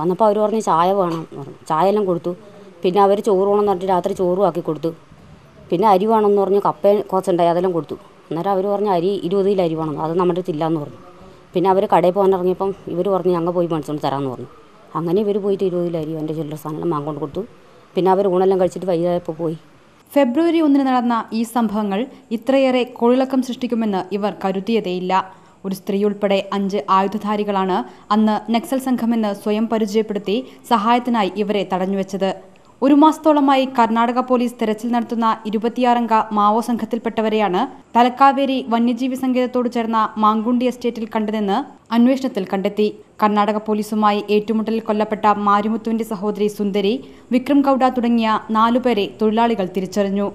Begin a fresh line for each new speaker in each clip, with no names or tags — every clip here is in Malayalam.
വന്നപ്പോൾ അവർ പറഞ്ഞ് ചായ വേണം പറഞ്ഞു. ചായ എല്ലാം കൊടുത്തു. പിന്നെ അവർ ചോറ് വേണമെന്ന് പറഞ്ഞിട്ട് രാത്രി ചോറും ആക്കി കൊടുത്തു. പിന്നെ അരി വേണമെന്ന് പറഞ്ഞ് കപ്പയും കുറച്ചുണ്ടായി അതെല്ലാം കൊടുത്തു. അന്നേരം അവർ പറഞ്ഞു അരി ഇരുപത് കിലോ അരി വേണം. അത് നമ്മുടെ അടുത്ത് ഇല്ലയെന്ന് പറഞ്ഞു. പിന്നെ അവർ കടയിൽ പോകാൻ ഇറങ്ങിയപ്പം ഇവർ പറഞ്ഞു ഞങ്ങൾ പോയി മേടിച്ചുകൊണ്ട് തരാമെന്ന് പറഞ്ഞു. അങ്ങനെ ഇവർ പോയിട്ട് ഇരുപത് കിലോ അരി എന്റെ ചില്ലറ സാധനം വാങ്ങിക്കൊണ്ട് കൊടുത്തു. പിന്നെ അവർ ഊണെല്ലാം കഴിച്ചിട്ട് വൈകുന്നേരപ്പോൾ പോയി.
ഫെബ്രുവരി ഒന്നിന് നടന്ന ഈ സംഭവങ്ങൾ ഇത്രയേറെ കൊഴിളക്കം സൃഷ്ടിക്കുമെന്ന് ഇവർ കരുതിയതേയില്ല. ഒരു സ്ത്രീ ഉൾപ്പെടെ അഞ്ച് ആയുധധാരികളാണ് അന്ന് നക്സൽ സംഘമെന്ന് സ്വയം പരിചയപ്പെടുത്തി സഹായത്തിനായി ഇവരെ തടഞ്ഞുവെച്ചത്. ഒരു മാസത്തോളമായി കർണാടക പോലീസ് തെരച്ചിൽ നടത്തുന്ന ഇരുപത്തിയാറംഗ മാവോ സംഘത്തിൽപ്പെട്ടവരെയാണ് തലക്കാവേരി വന്യജീവി സങ്കേതത്തോട് ചേർന്ന മാങ്കുണ്ടി എസ്റ്റേറ്റിൽ കണ്ടതെന്ന് അന്വേഷണത്തിൽ കണ്ടെത്തി. കർണാടക പോലീസുമായി ഏറ്റുമുട്ടലിൽ കൊല്ലപ്പെട്ട മാരിമുത്തുവിന്റെ സഹോദരി സുന്ദരി വിക്രം ഗൌഡ തുടങ്ങിയ നാലുപേരെ തൊഴിലാളികൾ തിരിച്ചറിഞ്ഞു.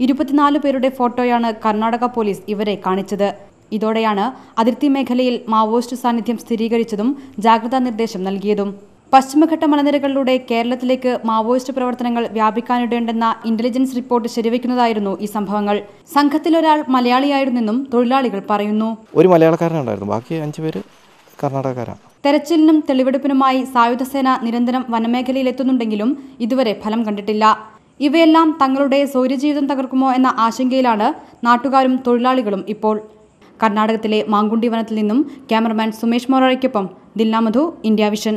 ഇരുപത്തിനാല് പേരുടെ ഫോട്ടോയാണ് കർണാടക പോലീസ് ഇവരെ കാണിച്ചത്. ഇതോടെയാണ് അതിർത്തി മേഖലയിൽ മാവോയിസ്റ്റ് സാന്നിധ്യം സ്ഥിരീകരിച്ചതും ജാഗ്രതാ നിർദ്ദേശം നൽകിയതും. പശ്ചിമഘട്ട മലനിരകളിലൂടെ കേരളത്തിലേക്ക് മാവോയിസ്റ്റ് പ്രവർത്തനങ്ങൾ വ്യാപിക്കാനിടയുണ്ടെന്ന ഇന്റലിജൻസ് റിപ്പോർട്ട് ശരിവെക്കുന്നതായിരുന്നു ഈ സംഭവങ്ങൾ. സംഘത്തിലൊരാൾ മലയാളിയായിരുന്നെന്നും തൊഴിലാളികൾ പറയുന്നു.
ഒരു മലയാളക്കാരനുണ്ടായിരുന്നു. ബാക്കി അഞ്ച് പേര് കർണാടകക്കാരാണ്.
തെരച്ചിലിനും തെളിവെടുപ്പിനുമായി സായുധസേന നിരന്തരം വനമേഖലയിലെത്തുന്നുണ്ടെങ്കിലും ഇതുവരെ ഫലം കണ്ടിട്ടില്ല. ഇവയെല്ലാം തങ്ങളുടെ സൗര്യജീവിതം തകർക്കുമോ എന്ന ആശങ്കയിലാണ് നാട്ടുകാരും തൊഴിലാളികളും ഇപ്പോൾ. കർണാടകത്തിലെ മാങ്കുണ്ടി വനത്തിൽ നിന്നും ക്യാമറമാൻ സുമേഷ് മോറോയ്ക്കൊപ്പം ദിൽന മധു ഇന്ത്യ വിഷൻ.